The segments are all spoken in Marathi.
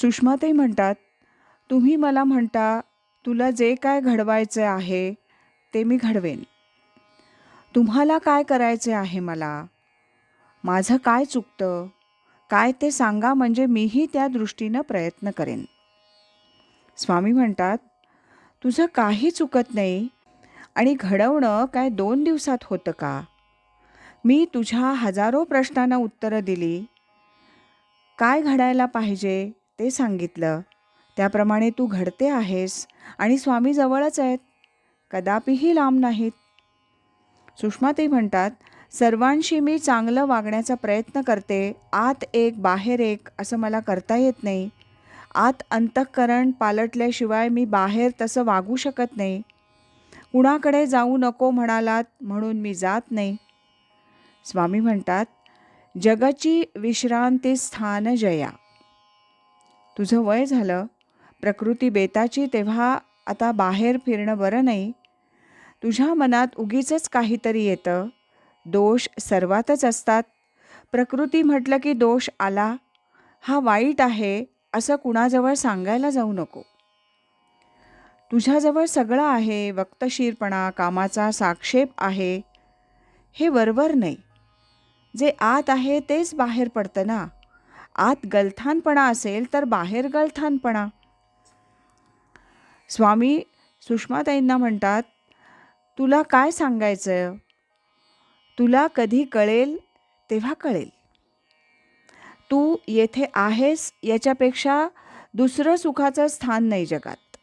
सुषमाताई म्हणतात तुम्ही मला म्हणता तुला जे काय घडवायचे आहे ते मी घडवेन. तुम्हाला काय करायचे आहे मला? माझं काय चुकतं? काय ते सांगा म्हणजे मीही त्या दृष्टीनं प्रयत्न करेन. स्वामी म्हणतात तुझं काही चुकत नाही आणि घडवणं काय दोन दिवसात होतं का? मी तुझ्या हजारो प्रश्नांना उत्तरं दिली. काय घडायला पाहिजे? ते सांगितलं त्याप्रमाणे तू घडते आहेस आणि स्वामी जवळच आहेत. कदापिही लांब नाहीत. सुषमा ते म्हणतात सर्वांशी मी चांगलं वागण्याचा प्रयत्न करते. आत एक बाहेर एक असं मला करता येत नाही. आत अंतःकरण पालटल्याशिवाय मी बाहेर तसं वागू शकत नाही. कुणाकडे जाऊ नको म्हणालात म्हणून मी जात नाही. स्वामी म्हणतात जगाची विश्रांती स्थान जया. तुझं वय झालं. प्रकृती बेताची तेव्हा आता बाहेर फिरणं बरं नाही. तुझ्या मनात उगीच काहीतरी येतं. दोष सर्वातच असतात. प्रकृती म्हटलं की दोष आला. हा वाईट आहे असं कुणाजवळ सांगायला जाऊ नको. तुझ्याजवळ सगळं आहे वक्तशीरपणा कामाचा साक्षेप आहे. हे वरवर नाही. जे आत आहे तेच बाहेर पडतं ना. आत गलथानपणा असेल तर बाहेर गलथानपणा. स्वामी सुषमाताईंना म्हणतात तुला काय सांगायचं तुला कधी कळेल तेव्हा कळेल. तू येथे आहेस याच्यापेक्षा दुसरं सुखाचं स्थान नाही जगात.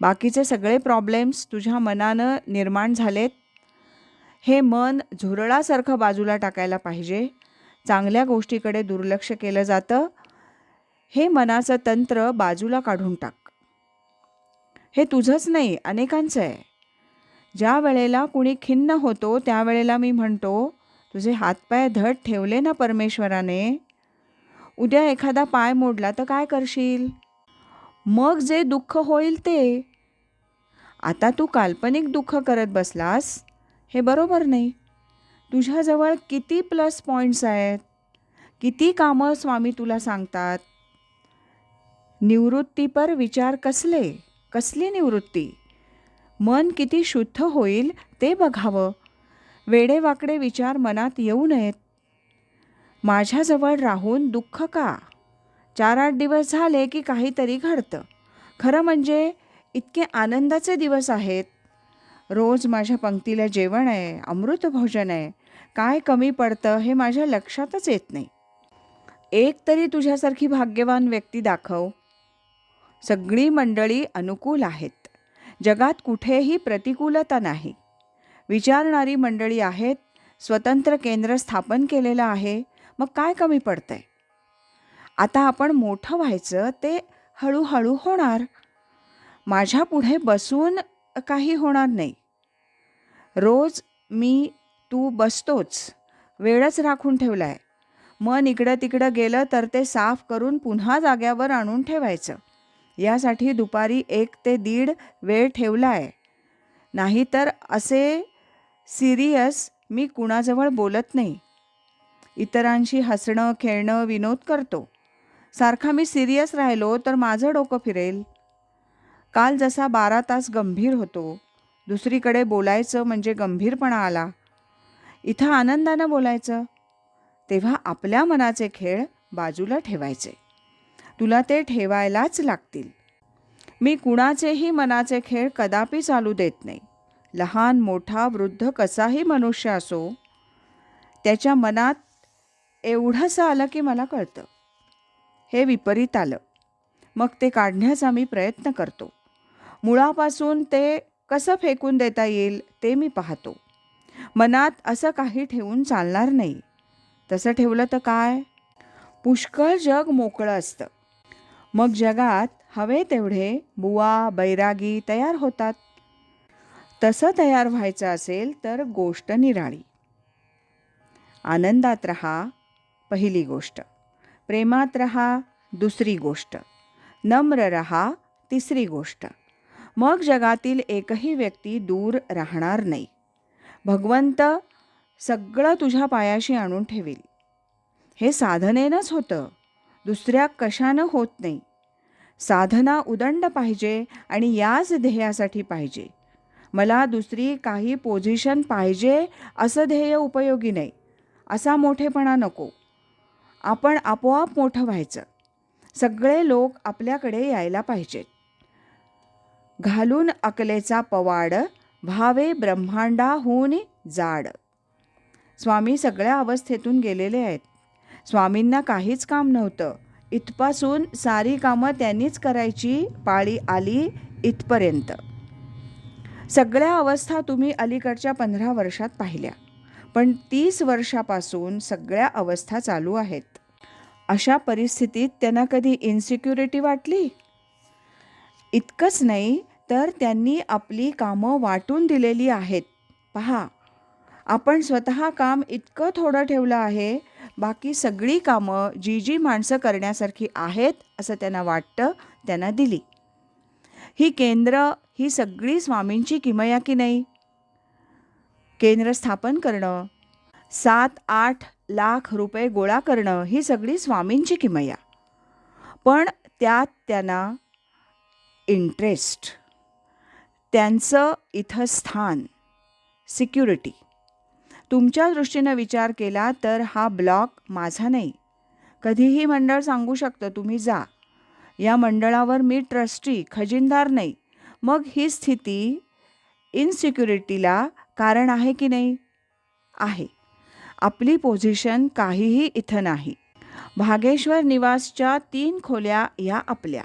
बाकीचे सगळे प्रॉब्लेम्स तुझ्या मनानं निर्माण झालेत. हे मन झुरळासारखं बाजूला टाकायला पाहिजे. चांगल्या गोष्टीकडे दुर्लक्ष केलं जातं. हे मनाचं तंत्र बाजूला काढून टाक. हे तुझंच नाही अनेकांचं आहे. ज्या वेळेला कुणी खिन्न होतो त्यावेळेला मी म्हणतो तुझे हातपाय धड ठेवले ना परमेश्वराने. उद्या एखादा पाय मोडला तर काय करशील? मग जे दुःख होईल ते. आता तू काल्पनिक दुःख करत बसलास? हे बरोबर नाही. तुझ्याजवळ किती प्लस पॉईंट्स आहेत? किती कामं स्वामी तुला सांगतात? निवृत्तीपर विचार कसले? कसली निवृत्ती? मन किती शुद्ध होईल ते बघावं. वेडेवाकडे विचार मनात येऊ नयेत. माझ्याजवळ राहून दुःख का? चार आठ दिवस झाले की काहीतरी घडतं. खरं म्हणजे इतके आनंदाचे दिवस आहेत. रोज माझ्या पंक्तीला जेवण आहे अमृत भोजन आहे. काय कमी पडतं हे माझ्या लक्षातच येत नाही. एक तरी तुझ्यासारखी भाग्यवान व्यक्ती दाखव. सगळी मंडळी अनुकूल आहेत. जगात कुठेही प्रतिकूलता नाही. विचारणारी मंडळी आहेत स्वतंत्र केंद्र स्थापन केलेलं आहे मग काय कमी पडतंय? आता आपण मोठं व्हायचं ते हळूहळू होणार. माझ्या पुढे बसून काही होणार नाही. रोज मी तू बसतोच. वेळच राखून ठेवला आहे मन इकडं तिकडं गेलं तर ते साफ करून पुन्हा जाग्यावर आणून ठेवायचं. यासाठी दुपारी एक ते दीड वेळ ठेवला आहे नाहीतर असे सिरियस मी कुणाजवळ बोलत नाही. इतरांशी हसणं खेळणं विनोद करतो. सारखा मी सिरियस राहिलो तर माझं डोकं फिरेल. काल जसा बारा तास गंभीर होतो दुसरीकडे बोलायचं म्हणजे गंभीरपणा आला. इथं आनंदानं बोलायचं तेव्हा आपल्या मनाचे खेळ बाजूला ठेवायचे. तुला ते ठेवायलाच लागतील. मी कुणाचेही मनाचे खेळ कदापि चालू देत नाही. लहान मोठा वृद्ध कसाही मनुष्य असो त्याच्या मनात एवढंसं आलं की मला कळतं. हे विपरीत आलं. मग ते काढण्याचा मी प्रयत्न करतो. मुळापासून ते कसं फेकून देता येईल ते मी पाहतो. मनात असं काही ठेवून चालणार नाही. तसं ठेवलं तर काय? पुष्कळ जग मोकळं असतं. मग जगात हवे तेवढे बुवा बैरागी तयार होतात. तसं तयार व्हायचं असेल तर गोष्ट निराळी. आनंदात रहा पहिली गोष्ट. प्रेमात रहा दुसरी गोष्ट. नम्र रहा तिसरी गोष्ट. मग जगातील एकही व्यक्ती दूर राहणार नाही. भगवंत सगळं तुझ्या पायाशी आणून ठेवील. हे साधनेनंच होतं. दुसऱ्या कशानं होत नाही. साधना उदंड पाहिजे आणि याच ध्येयासाठी पाहिजे. मला दुसरी काही पोझिशन पाहिजे असं ध्येय उपयोगी नाही. असा मोठेपणा नको. आपण आपोआप मोठं व्हायचं. सगळे लोक आपल्याकडे यायला पाहिजेत. घालून अकलेचा पवाड भावे ब्रह्मांडाहून जाड. स्वामी सगळ्या अवस्थेतून गेलेले आहेत. स्वामींना काहीच काम नव्हतं. इथपासून सारी कामं त्यांनीच करायची पाळी आली इथपर्यंत. सगळ्या अवस्था तुम्ही अलीकडच्या पंधरा वर्षात पाहिल्या. पण तीस वर्षापासून सगळ्या अवस्था चालू आहेत. अशा परिस्थितीत त्यांना कधी इन्सिक्युरिटी वाटली? इतकंच नाही तर त्यांनी आपली कामं वाटून दिलेली आहेत. पहा आपण स्वतः काम इतकं थोडं ठेवलं आहे बाकी सगळी कामं जी जी माणसं करण्यासारखी आहेत असं त्यांना वाटतं त्यांना दिली. ही केंद्र ही सगळी स्वामींची किमया की नाही? केंद्र स्थापन करणं सात आठ लाख रुपये गोळा करणं ही सगळी स्वामींची किमया. पण त्यात त्यांना इंटरेस्ट त्यांचं इथं स्थान सिक्युरिटी तुमच्या दृष्टीनं विचार केला तर हा ब्लॉक माझा नाही. कधीही मंडळ सांगू शकतं तुम्ही जा. या मंडळावर मी ट्रस्टी खजिनदार नाही. मग ही स्थिती इनसिक्युरिटीला कारण आहे की नाही? आहे. आपली पोझिशन काहीही इथं नाही. भागेश्वर निवासच्या तीन खोल्या या आपल्या.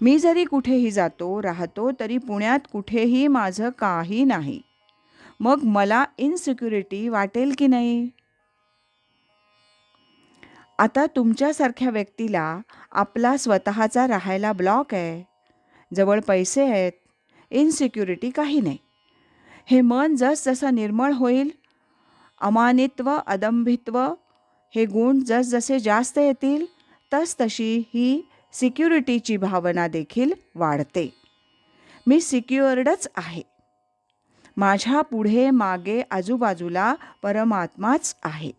मी जरी कुठेही जातो राहतो तरी पुण्यात कुठेही माझं काही नाही. मग मला इनसिक्युरिटी वाटेल की नाही? आता तुमच्यासारख्या व्यक्तीला आपला स्वतःचा राहायला ब्लॉक आहे. जवळ पैसे आहेत. इनसिक्युरिटी काही नाही. हे मन जसजसं निर्मळ होईल अमानित्व अदंभित्व हे गुण जसजसे जास्त येतील तसतशी ही सिक्युरिटीची भावना देखील वाढते. मी सिक्युअर्डच आहे. माझ्या पुढे मागे आजूबाजूला परमात्माच आहे.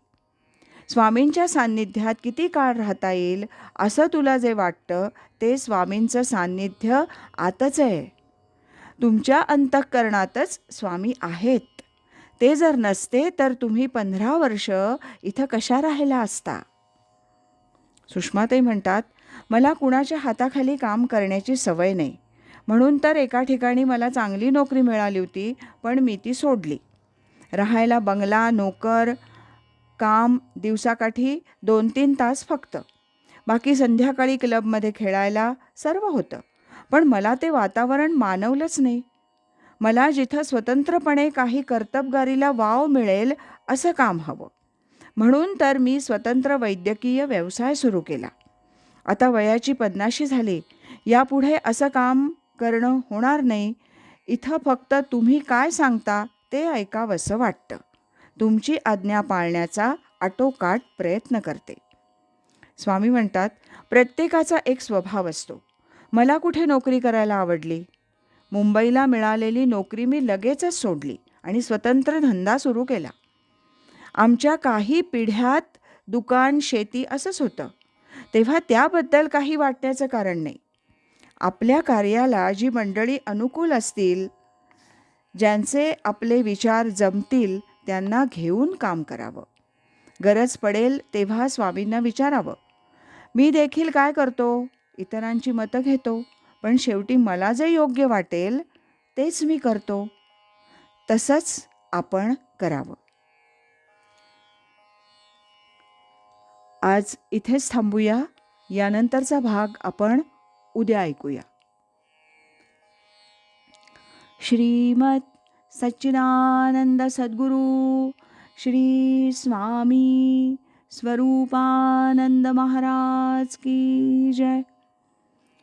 स्वामींच्या सान्निध्यात किती काळ राहता येईल असं तुला जे वाटतं ते स्वामींचं सान्निध्य आतच आहे. तुमच्या अंतःकरणातच स्वामी आहेत. ते जर नसते तर तुम्ही पंधरा वर्ष इथं कशा राहिला असता? सुषमाताई म्हणतात मला कुणाच्या हाताखाली काम करण्याची सवय नाही. म्हणून तर एका ठिकाणी मला चांगली नोकरी मिळाली होती पण मी ती सोडली. राहायला बंगला नोकर काम दिवसाकाठी दोन तीन तास फक्त. बाकी संध्याकाळी क्लबमध्ये खेळायला सर्व होतं. पण मला ते वातावरण मानवलंच नाही. मला जिथं स्वतंत्रपणे काही कर्तबगारीला वाव मिळेल असं काम हवं. म्हणून तर मी स्वतंत्र वैद्यकीय व्यवसाय सुरू केला. आता वयाची पन्नाशी झाली. यापुढे असं काम करणं होणार नाही. इथं फक्त तुम्ही काय सांगता ते ऐकावंसं वाटतं. तुमची आज्ञा पाळण्याचा आटोकाट प्रयत्न करते. स्वामी म्हणतात प्रत्येकाचा एक स्वभाव असतो. मला कुठे नोकरी करायला आवडली? मुंबईला मिळालेली नोकरी मी लगेचच सोडली आणि स्वतंत्र धंदा सुरू केला. आमच्या काही पिढ्यात दुकान शेती असंच होतं. तेव्हा त्याबद्दल काही वाटण्याचं कारण नाही. आपल्या कार्याला जी मंडळी अनुकूल असतील ज्यांचे आपले विचार जमतील त्यांना घेऊन काम करावं. गरज पडेल तेव्हा स्वामींना विचारावं. मी देखील काय करतो? इतरांची मतं घेतो. पण शेवटी मला जे योग्य वाटेल तेच मी करतो. तसंच आपण करावं. आज इथेच थांबूया. यानंतरचा भाग आपण उद्या ऐकूया. श्रीमत सच्चिदानंद सद्गुरू श्री स्वामी स्वरूपानंद महाराज की जय.